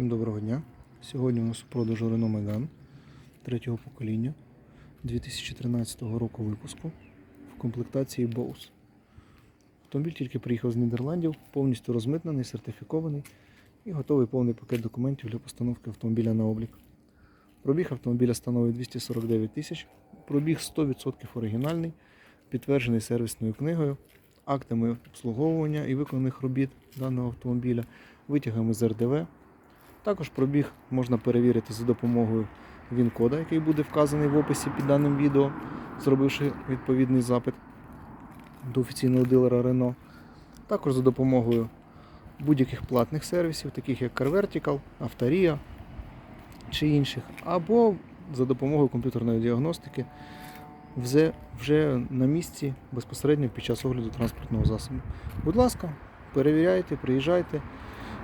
Всім Доброго дня. Сьогодні у нас у продажу Renault Megane третього покоління 2013 року випуску в комплектації Bose. Автомобіль тільки приїхав з Нідерландів, повністю розмитнений, сертифікований і готовий повний пакет документів для постановки автомобіля на облік. Пробіг автомобіля становить 249 тисяч, пробіг 100% оригінальний, підтверджений сервісною книгою, актами обслуговування і виконаних робіт даного автомобіля, витягами з РДВ. Також пробіг можна перевірити за допомогою ВІН-кода, який буде вказаний в описі під даним відео, зробивши відповідний запит до офіційного дилера Renault. Також за допомогою будь-яких платних сервісів, таких як CarVertical, Авторія чи інших, або за допомогою комп'ютерної діагностики вже, вже на місці безпосередньо під час огляду транспортного засобу. Будь ласка, перевіряйте, приїжджайте,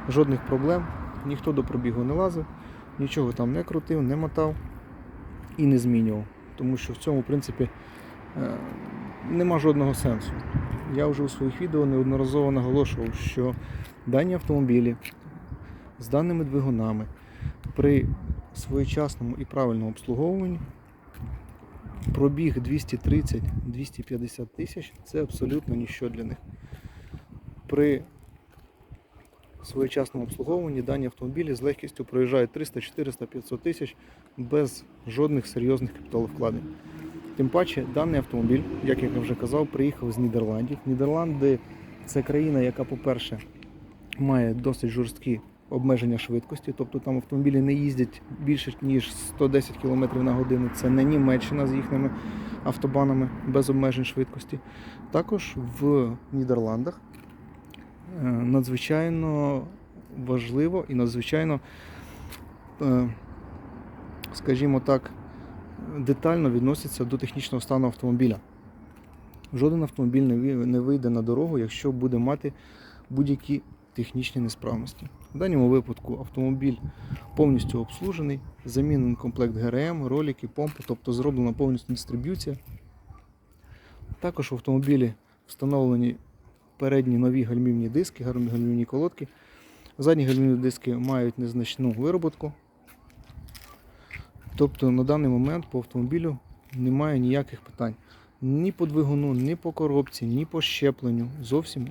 жодних проблем. Ніхто до пробігу не лазив, нічого там не крутив, не мотав і не змінював. Тому що в цьому, в принципі, е, нема жодного сенсу. Я вже у своїх відео неодноразово наголошував, що дані автомобілі з даними двигунами при своєчасному і правильному обслуговуванні пробіг 230-250 тисяч це абсолютно ніщо для них. При своєчасному обслуговуванні дані автомобілі з легкістю проїжджають 300, 400, 500 тисяч без жодних серйозних капіталовкладень. Тим паче, даний автомобіль, як я вже казав, приїхав з Нідерландів. Нідерланди це країна, яка, по-перше, має досить жорсткі обмеження швидкості, тобто там автомобілі не їздять більше ніж 110 км на годину. Це не Німеччина з їхніми автобанами без обмежень швидкості. Також в Нідерландах надзвичайно важливо і надзвичайно, е, скажімо так, детально відносяться до технічного стану автомобіля. Жоден автомобіль не вийде на дорогу, якщо буде мати будь-які технічні несправності. В даному випадку автомобіль повністю обслужений, замінений комплект ГРМ, ролики, помпи, тобто зроблена повністю дистриб'юція. Також в автомобілі встановлені передні нові гальмівні диски, гальмівні колодки. Задні гальмівні диски мають незначну вироботку. Тобто на даний момент по автомобілю немає ніяких питань. Ні по двигуну, ні по коробці, ні по щепленню, зовсім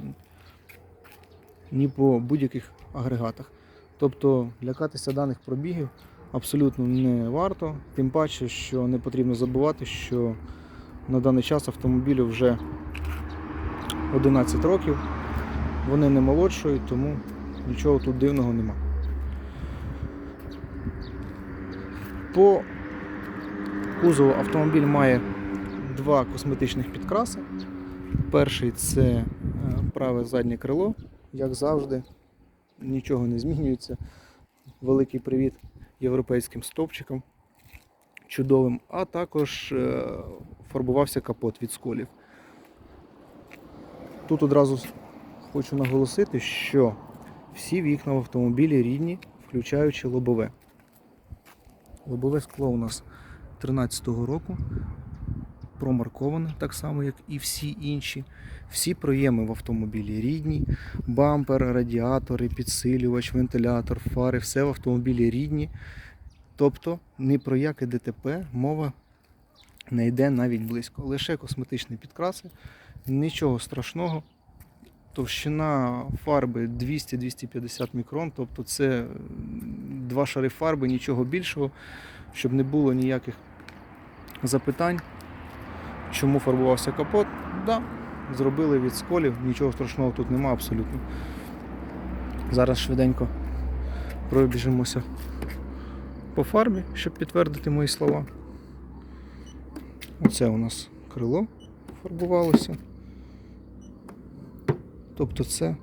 ні по будь-яких агрегатах. Тобто лякатися даних пробігів абсолютно не варто, тим паче, що не потрібно забувати, що на даний час автомобілю вже 11 років, вони не молодшують, тому нічого тут дивного нема. По кузову автомобіль має два косметичних підкраси. Перший це е, праве заднє крило, як завжди, нічого не змінюється. Великий привіт європейським стовпчикам чудовим, а також е, фарбувався капот від сколів. Тут одразу хочу наголосити, що всі вікна в автомобілі рідні, включаючи лобове. Лобове скло у нас 13-го року промарковане, так само, як і всі інші. Всі проєми в автомобілі рідні, бампер, радіатори, підсилювач, вентилятор, фари, все в автомобілі рідні. Тобто ні про яке ДТП мова не йде навіть близько. Лише косметичні підкраси, нічого страшного. Товщина фарби 200-250 мікрон, тобто це два шари фарби, нічого більшого, щоб не було ніяких запитань. Чому фарбувався капот? Да, зробили від сколів, нічого страшного тут нема абсолютно. Зараз швиденько пробіжимося по фарбі, щоб підтвердити мої слова. Оце у нас крило фарбувалося. Тобто це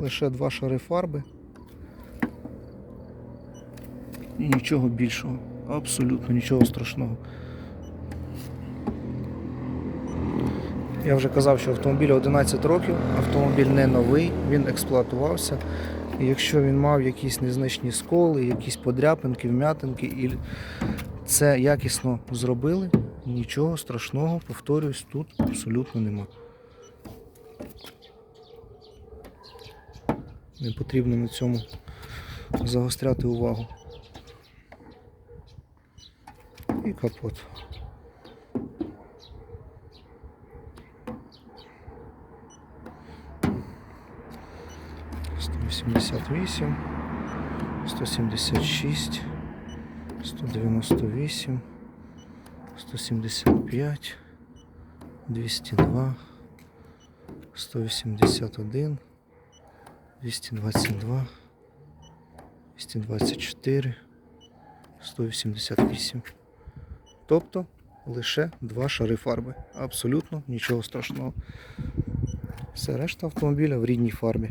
лише два шари фарби. І нічого більшого, абсолютно нічого страшного. Я вже казав, що автомобілю 11 років, автомобіль не новий, він експлуатувався. І якщо він мав якісь незначні сколи, якісь подряпинки, вмятинки, і це якісно зробили, нічого страшного, повторюсь, тут абсолютно нема. Не потрібно на цьому загостряти увагу. І капот. Сто вісімдесят вісім, сто сімдесят шість, сто дев'яносто вісім, сто сімдесят п'ять, двісті два, сто вісімдесят один, двісті двадцять два, двісті двадцять чотири, сто вісімдесят вісім. Тобто лише два шари фарби. Абсолютно нічого страшного. Все решта автомобіля в рідній фарбі.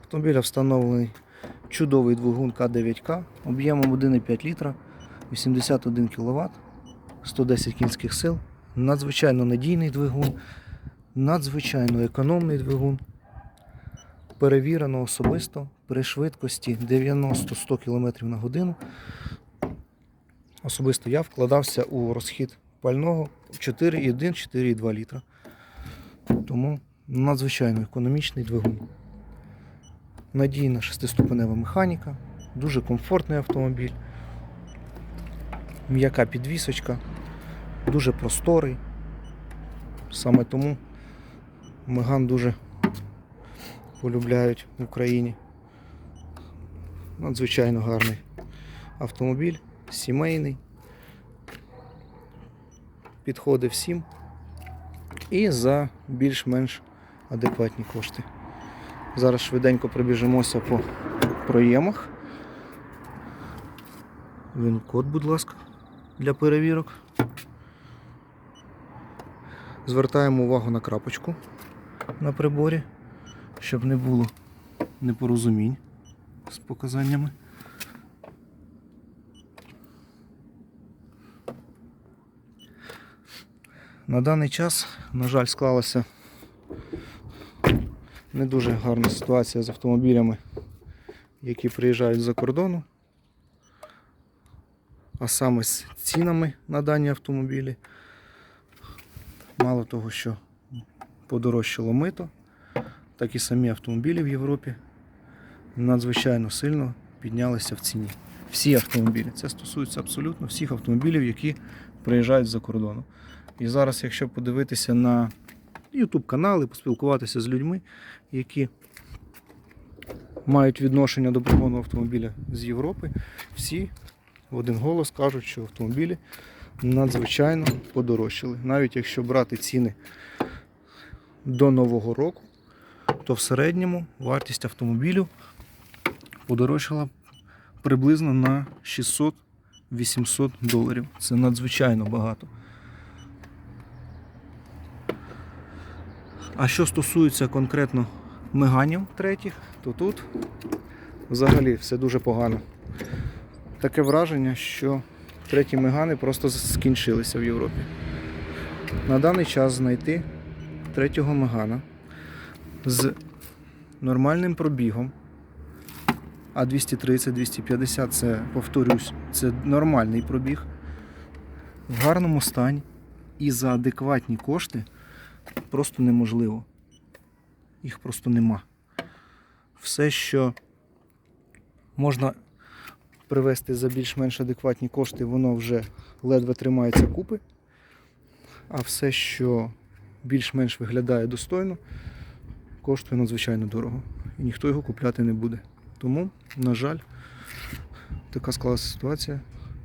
Автомобіля встановлений чудовий двигун К9К об'ємом 1,5 літра, 81 кВт, 110 кінських сил. Надзвичайно надійний двигун, надзвичайно економний двигун. Перевірено особисто при швидкості 90-100 км на годину. Особисто я вкладався у розхід пального 4,1-4,2 літра. Тому надзвичайно економічний двигун. Надійна шестиступенева механіка, дуже комфортний автомобіль, м'яка підвісочка, дуже просторий. Саме тому Меган дуже полюбляють в Україні. Надзвичайно гарний автомобіль, сімейний. Підходить всім і за більш-менш адекватні кошти. Зараз швиденько пробіжимося по проємах. Він код, будь ласка, для перевірок. Звертаємо увагу на крапочку на приборі, щоб не було непорозумінь з показаннями. На даний час, на жаль, склалася не дуже гарна ситуація з автомобілями, які приїжджають з-за кордону, а саме з цінами на дані автомобілі. Мало того, що подорожчало мито, так і самі автомобілі в Європі надзвичайно сильно піднялися в ціні. Всі автомобілі. Це стосується абсолютно всіх автомобілів, які приїжджають з-за кордону. І зараз, якщо подивитися на YouTube канали, поспілкуватися з людьми, які мають відношення до пригону автомобіля з Європи, всі в один голос кажуть, що автомобілі надзвичайно подорожчали. Навіть якщо брати ціни до Нового року, то в середньому вартість автомобілю подорожчала приблизно на 600-800 доларів. Це надзвичайно багато. А що стосується конкретно меганів третіх, то тут взагалі все дуже погано. Таке враження, що треті мегани просто скінчилися в Європі. На даний час знайти третього мегана з нормальним пробігом, а 230-250 це, повторюсь, це нормальний пробіг, в гарному стані і за адекватні кошти просто неможливо. Їх просто нема. Все, що можна привезти за більш-менш адекватні кошти, воно вже ледве тримається купи. А все, що більш-менш виглядає достойно, коштує надзвичайно дорого. І ніхто його купляти не буде. Тому, на жаль, така склалася ситуація.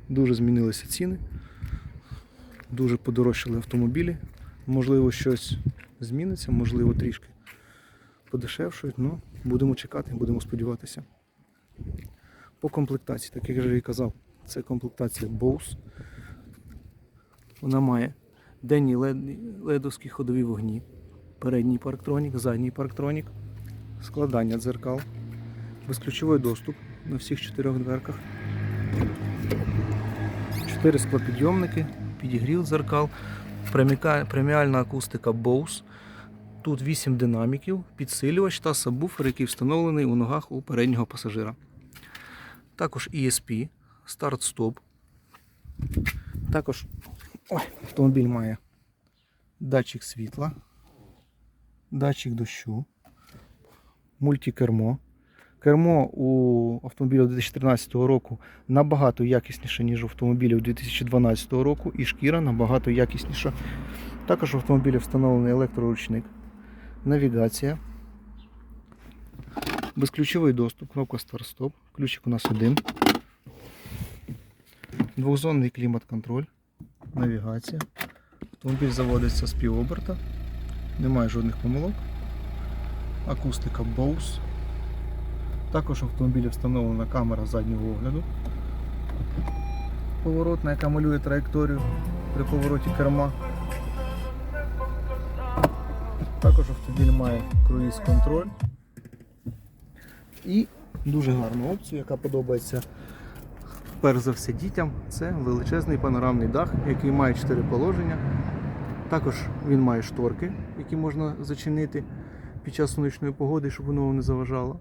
Дуже змінилися ціни, дуже подорожчали автомобілі. Можливо, щось зміниться, можливо, трішки подешевшують, але будемо чекати, будемо сподіватися. По комплектації, так як я вже і казав, це комплектація Bose. Вона має денні ледовські ходові вогні, передній парктронік, задній парктронік, складання дзеркал, безключовий доступ на всіх чотирьох дверках. Чотири склопідйомники, підігрів дзеркал, преміальна акустика Bose. Тут 8 динаміків, підсилювач та сабвуфер, який встановлений у ногах у переднього пасажира. Також ESP, старт-стоп. Також ой, автомобіль має датчик світла, датчик дощу, мультикермо. Кермо у автомобіля 2013 року набагато якісніше, ніж у автомобілів 2012 року, і шкіра набагато якісніша. Також в автомобілі встановлений електроручник, навігація, безключовий доступ, кнопка старт-стоп, ключик у нас один. Двохзонний клімат-контроль, навігація. Автомобіль заводиться з півоберта, немає жодних помилок. Акустика Bose. Також в автомобілі встановлена камера заднього огляду. Поворотна, яка малює траєкторію при повороті керма. Також автомобіль має круїз-контроль. І дуже гарну опцію, яка подобається перш за все дітям, це величезний панорамний дах, який має 4 положення. Також він має шторки, які можна зачинити під час сонячної погоди, щоб воно не заважало.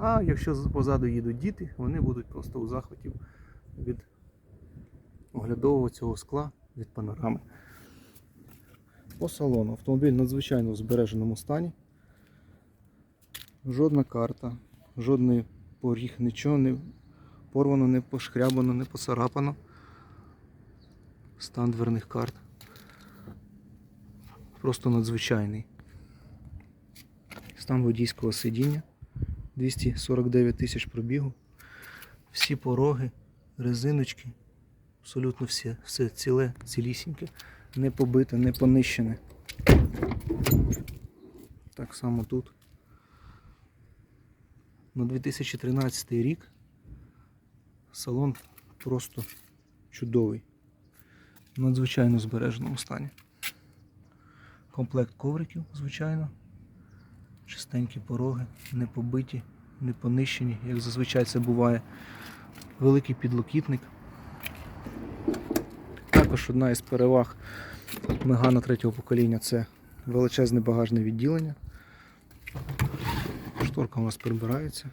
А якщо позаду їдуть діти, вони будуть просто у захваті від оглядового цього скла, від панорами. По салону автомобіль надзвичайно в збереженому стані. Жодна карта, жодний поріг, нічого не порвано, не пошкрябано, не поцарапано. Стан дверних карт. Просто надзвичайний. Стан водійського сидіння. 249 тисяч пробігу. Всі пороги, резиночки, абсолютно все, все ціле, цілісіньке, не побите, не понищене. Так само тут. На 2013 рік салон просто чудовий. В надзвичайно збереженому стані. Комплект ковриків, звичайно. Чистенькі пороги, не побиті, не понищені, як зазвичай це буває. Великий підлокітник. Також одна із переваг Мегана третього покоління це величезне багажне відділення. Шторка у нас прибирається.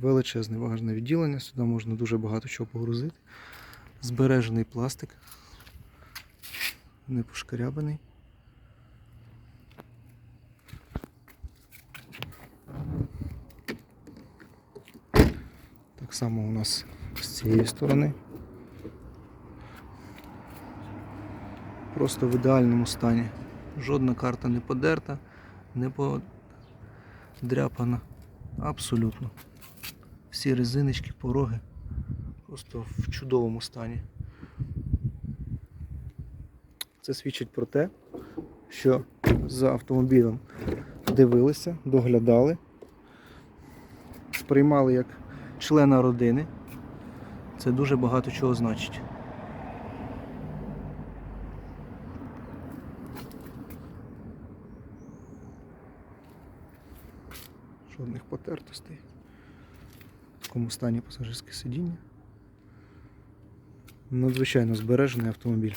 Величезне багажне відділення, сюди можна дуже багато чого погрузити. Збережений пластик, не пошкарябаний. Так само у нас з цієї сторони. Просто в ідеальному стані. Жодна карта не подерта, не подряпана. Абсолютно. Всі резиночки, пороги просто в чудовому стані. Це свідчить про те, що за автомобілем дивилися, доглядали, сприймали як члена родини. Це дуже багато чого значить. Жодних потертостей. Такому стані пасажирське сидіння. Надзвичайно збережений автомобіль.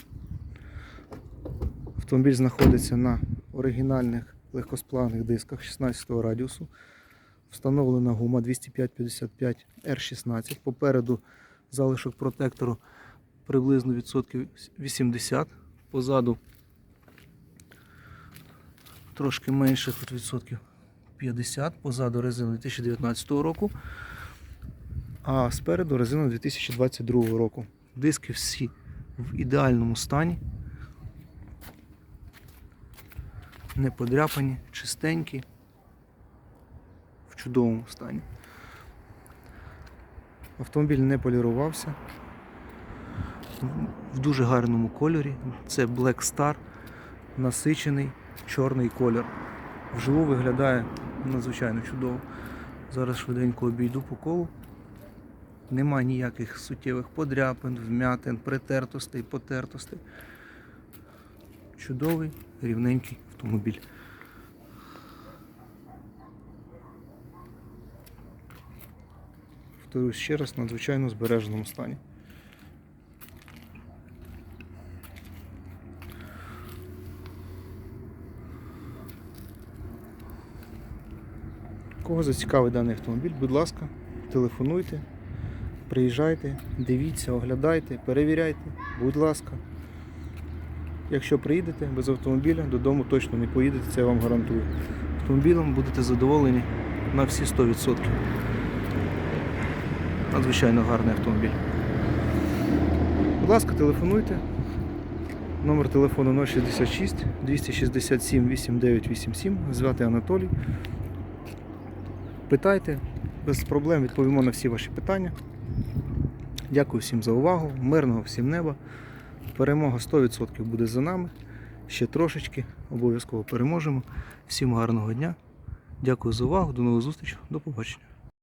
Автомобіль знаходиться на оригінальних легкосплавних дисках 16 радіусу. Встановлена гума 205-55 R16. Попереду залишок протектору приблизно відсотків 80. Позаду трошки менше, тут відсотків 50. Позаду резина 2019 року. А спереду резина 2022 року. Диски всі в ідеальному стані. Не подряпані, чистенькі, в чудовому стані. Автомобіль не полірувався. В дуже гарному кольорі. Це Black Star, насичений чорний колір. Вживу виглядає надзвичайно чудово. Зараз швиденько обійду по колу. Нема ніяких суттєвих подряпин, вмятин, притертостей, потертостей. Чудовий, рівненький автомобіль. Повторюсь ще раз, в надзвичайно збереженому стані. Кого зацікавить даний автомобіль, будь ласка, телефонуйте, приїжджайте, дивіться, оглядайте, перевіряйте, будь ласка. Якщо приїдете без автомобіля, додому точно не поїдете, це я вам гарантую. Автомобілем будете задоволені на всі 100%. Надзвичайно гарний автомобіль. Будь ласка, телефонуйте. Номер телефону 066 267 8987. Звати Анатолій. Питайте, без проблем відповімо на всі ваші питання. Дякую всім за увагу. Мирного всім неба. Перемога 100% буде за нами. Ще трошечки, обов'язково переможемо. Всім гарного дня. Дякую за увагу. До нових зустрічей. До побачення.